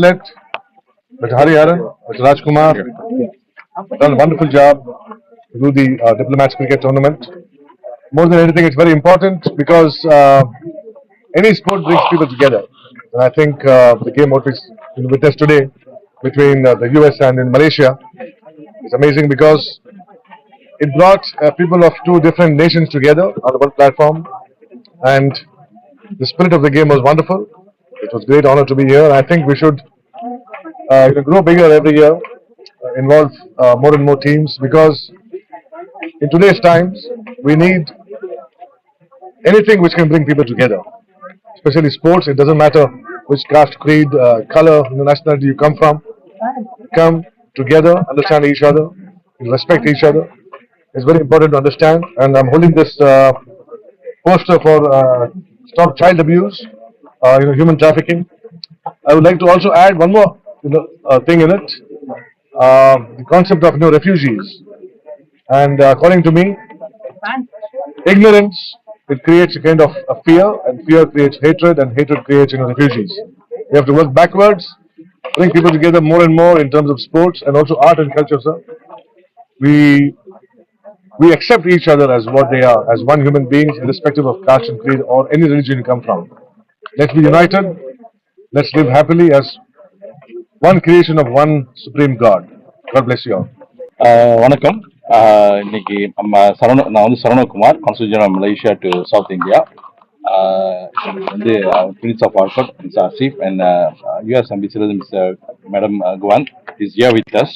consulate, Mr. Hariharan, Mr. Rajkumar, done a wonderful job do the uh, Diplomats Cricket Tournament. More than anything, it's very important because uh, any sport brings people together. And I think uh, the game what we witnessed today between uh, the US and in Malaysia is amazing because it brought uh, people of two different nations together on one platform and the spirit of the game was wonderful. It was great honor to be here. I think we should uh, you grow bigger every year, uh, involve uh, more and more teams because in today's times we need anything which can bring people together, especially sports. It doesn't matter which caste, creed, uh, color, you know, nationality you come from. Come together, understand each other, respect each other. It's very important to understand. And I'm holding this uh, poster for uh, stop child abuse, you know, human trafficking. I would like to also add one more you know, uh, thing in it, uh, the concept of you know, refugees. And uh, according to me, ignorance it creates a kind of a fear, and fear creates hatred, and hatred creates you know refugees. We have to work backwards, bring people together more and more in terms of sports and also art and culture, sir. We we accept each other as what they are, as one human beings, irrespective of caste and creed or any religion you come from. Let's be united. Let's live happily as one creation of one supreme God. God bless you all. ஆஹ் வணக்கம் ஆஹ் இன்னைக்கு நம்ம சரவண நான் வந்து Saravanakumar constitution Malaysia to south India வந்து prince of Arcot miss Asif and US அம்பிசிடர் mister madam Kuan is here with us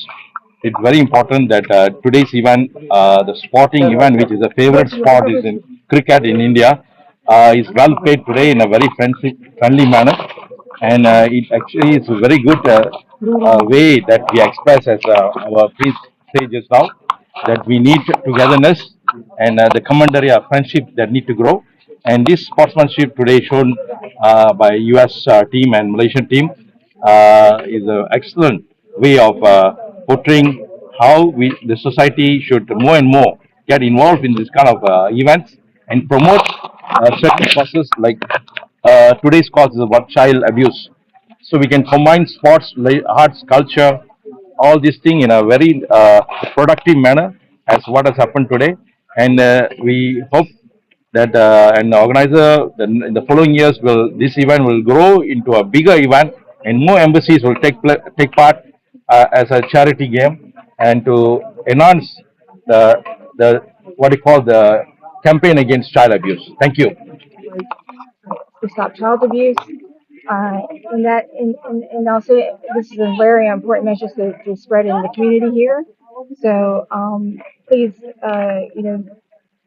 It's very important that uh, today's event, uh, the sporting event, which is a favorite sport, is in cricket in India, uh, is well played today in a very friendly, friendly manner, and uh, it actually is a very good uh, uh, way that we express as uh, our priest said just now that we need togetherness and uh, the commentary of friendship that need to grow. And this sportsmanship today shown uh, by US uh, team and Malaysian team uh, is an excellent way of uh, portraying how we, the society should more and more get involved in this kind of uh, events and promote uh, certain causes like uh, today's cause is about child abuse. So we can combine sports, arts, culture, all these things in a very uh, productive manner as what has happened today. And uh, we hope that uh, an organizer in the following years will this event will grow into a bigger event and more embassies will take take part uh, as a charity game and to enhance the the what you call the campaign against child abuse. Thank you. To stop child abuse. Uh, and that, and, and, and also, this is a very important message to, to spread in the community here. So, um, please, uh, you know,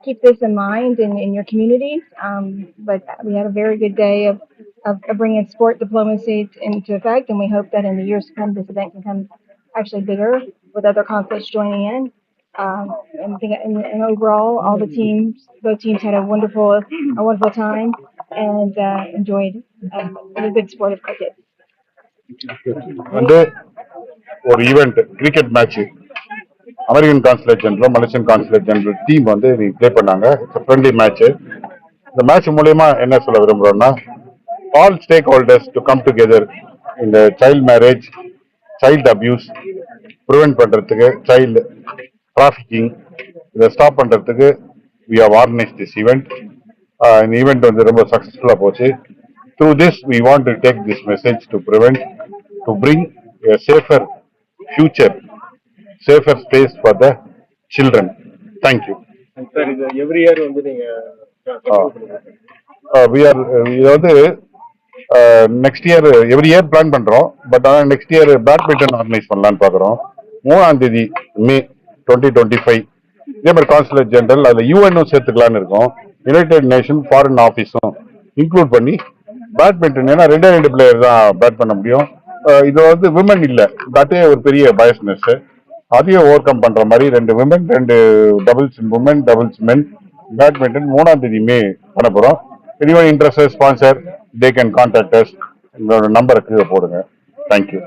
keep this in mind in, in your communities. Um, but we had a very good day of, of, of bringing sport diplomacy into effect, and we hope that in the years to come, this event can come actually bigger with other conflicts joining in. Um, and, and, and overall, all the teams, both teams had a wonderful, a wonderful time and uh, enjoyed um, the good sport of cricket. வந்து ஒரு event cricket match American consulate general Malaysian consulate general team வந்து நீ play பண்ணாங்க. Friendly match இந்த match மூலயமா என்ன சொல்ல விரும்புறோம்னா all stakeholders to come together இந்த child marriage child abuse prevent பண்றதுக்கு சைல்டு டிராஃபிக்கிங் இதை ஸ்டாப் பண்றதுக்கு we have organise this event இந்த ஈவெண்ட் வந்து ரொம்ப சக்சஸ்ஃபுல்லா போச்சு. Through this we want to take this message to prevent to bring a safer future safer space for the children. Thank you. Sir இது every year வந்து நீங்க ஆ. uh, we are uh, இது வந்து next year every year plan பண்றோம். But ஆனா next year badminton organise பண்ணலாம்னு பாக்குறோம். மூணாம் தேதி மே டுவெண்ட்டி டுவெண்ட்டி ஃபைவ் இதே மாதிரி கான்சுலேட் ஜெனரல் அதுல யூஎன்னும் சேர்த்துக்கலாம்னு இருக்கோம். யுனைடெட் நேஷன் ஃபாரின் ஆஃபீஸும் இன்க்ளூட் பண்ணி பேட்மிண்டன் ஏன்னா ரெண்டே ரெண்டு பிளேயர் தான் பேட் பண்ண முடியும். இது வந்து விமன் இல்லை. தட்டே ஒரு பெரிய பயஸ்னஸ் அதையும் ஓவர் கம் பண்ற மாதிரி ரெண்டு விமன் ரெண்டு doubles women doubles men badminton மூணாம் தேதி மே பண்ண போறோம் anyone interest sponsor they can contact us எங்களோட நம்பருக்கு போடுங்க. தேங்க்யூ